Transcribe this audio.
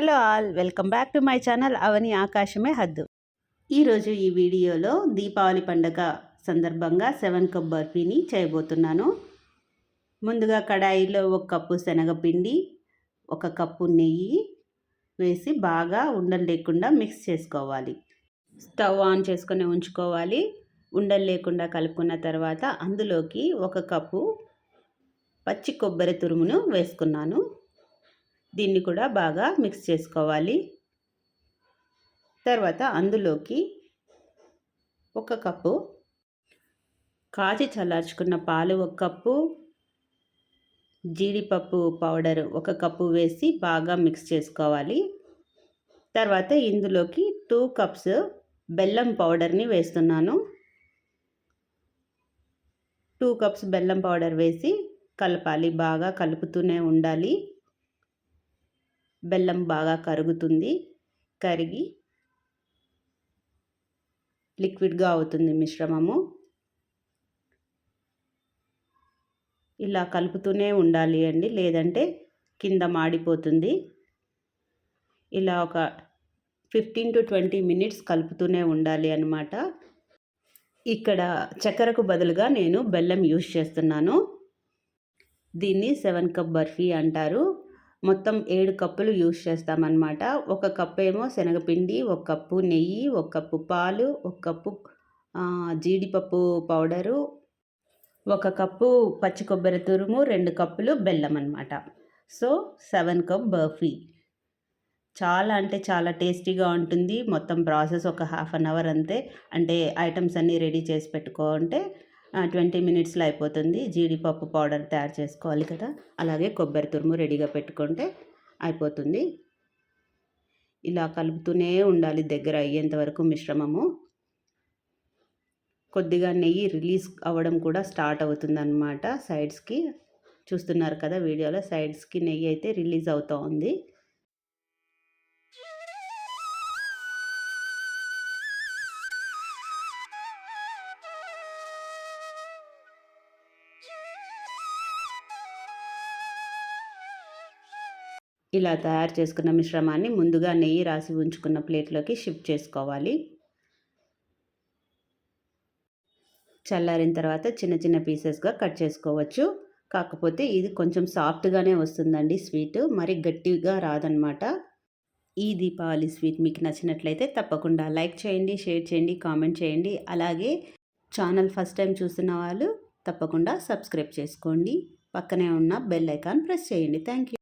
Hello all welcome back to my channel అవని ఆకాశమే హద్దు. ఈరోజు ఈ వీడియోలో దీపావళి పండగ సందర్భంగా సెవెన్ కప్ బర్ఫీని చేయబోతున్నాను. ముందుగా కడాయిలో ఒక కప్పు శనగపిండి ఒక కప్పు నెయ్యి వేసి బాగా ఉండలు లేకుండా మిక్స్ చేసుకోవాలి. స్టవ్ ఆన్ చేసుకొని ఉంచుకోవాలి. ఉండలు లేకుండా కలుపుకున్న తర్వాత అందులోకి ఒక కప్పు పచ్చి కొబ్బరి తురుమును వేసుకున్నాను. దీన్ని కూడా బాగా మిక్స్ చేసుకోవాలి. తర్వాత అందులోకి ఒక కప్పు కాచి చల్లార్చుకున్న పాలు ఒక కప్పు జీడిపప్పు పౌడర్ ఒక కప్పు వేసి బాగా మిక్స్ చేసుకోవాలి. తర్వాత ఇందులోకి టూ కప్స్ బెల్లం పౌడర్ని వేస్తున్నాను. టూ కప్స్ బెల్లం పౌడర్ వేసి కలపాలి బాగా కలుపుతూనే ఉండాలి. బెల్లం బాగా కరుగుతుంది కరిగి లిక్విడ్గా అవుతుంది మిశ్రమము. ఇలా కలుపుతూనే ఉండాలి అండి లేదంటే కింద మాడిపోతుంది. ఇలా ఒక ఫిఫ్టీన్ టు ట్వంటీ మినిట్స్ కలుపుతూనే ఉండాలి అనమాట ఇక్కడ చక్కెరకు బదులుగా నేను బెల్లం యూజ్ చేస్తున్నాను. దీన్ని సెవెన్ కప్ బర్ఫీ అంటారు. మొత్తం ఏడు కప్పులు యూస్ చేస్తామన్నమాట. ఒక కప్పు ఏమో శనగపిండి ఒక కప్పు నెయ్యి ఒక కప్పు పాలు ఒక కప్పు జీడిపప్పు పౌడరు ఒక కప్పు పచ్చి కొబ్బరి తురుము రెండు కప్పులు బెల్లం అనమాట సో సెవెన్ కప్ బర్ఫీ. చాలా అంటే చాలా టేస్టీగా ఉంటుంది. మొత్తం ప్రాసెస్ ఒక హాఫ్ అన్ అవర్ అంతే. అంటే ఐటమ్స్ అన్నీ రెడీ చేసి పెట్టుకో అంటే ట్వంటీ మినిట్స్లో అయిపోతుంది. జీడిపప్పు పౌడర్ తయారు చేసుకోవాలి కదా. అలాగే కొబ్బరి తురుము రెడీగా పెట్టుకుంటే అయిపోతుంది. ఇలా కలుపుతూనే ఉండాలి దగ్గర అయ్యేంత వరకు మిశ్రమము. కొద్దిగా నెయ్యి రిలీజ్ అవ్వడం కూడా స్టార్ట్ అవుతుందన్నమాట సైడ్స్కి. చూస్తున్నారు కదా వీడియోలో సైడ్స్కి నెయ్యి అయితే రిలీజ్ అవుతూ ఉంది. ఇలా తయారు చేసుకున్న మిశ్రమాన్ని ముందుగా నెయ్యి రాసి ఉంచుకున్న ప్లేట్లోకి షిఫ్ట్ చేసుకోవాలి. చల్లారిన తర్వాత చిన్న చిన్న పీసెస్గా కట్ చేసుకోవచ్చు. కాకపోతే ఇది కొంచెం సాఫ్ట్గానే వస్తుందండి స్వీట్. మరి గట్టిగా రాదనమాట. ఈ దీపావళి స్వీట్ మీకు నచ్చినట్లయితే తప్పకుండా లైక్ చేయండి షేర్ చేయండి కామెంట్ చేయండి. అలాగే ఛానల్ ఫస్ట్ టైం చూస్తున్న వాళ్ళు తప్పకుండా సబ్స్క్రైబ్ చేసుకోండి. పక్కనే ఉన్న బెల్ ఐకాన్ ప్రెస్ చేయండి. Thank you.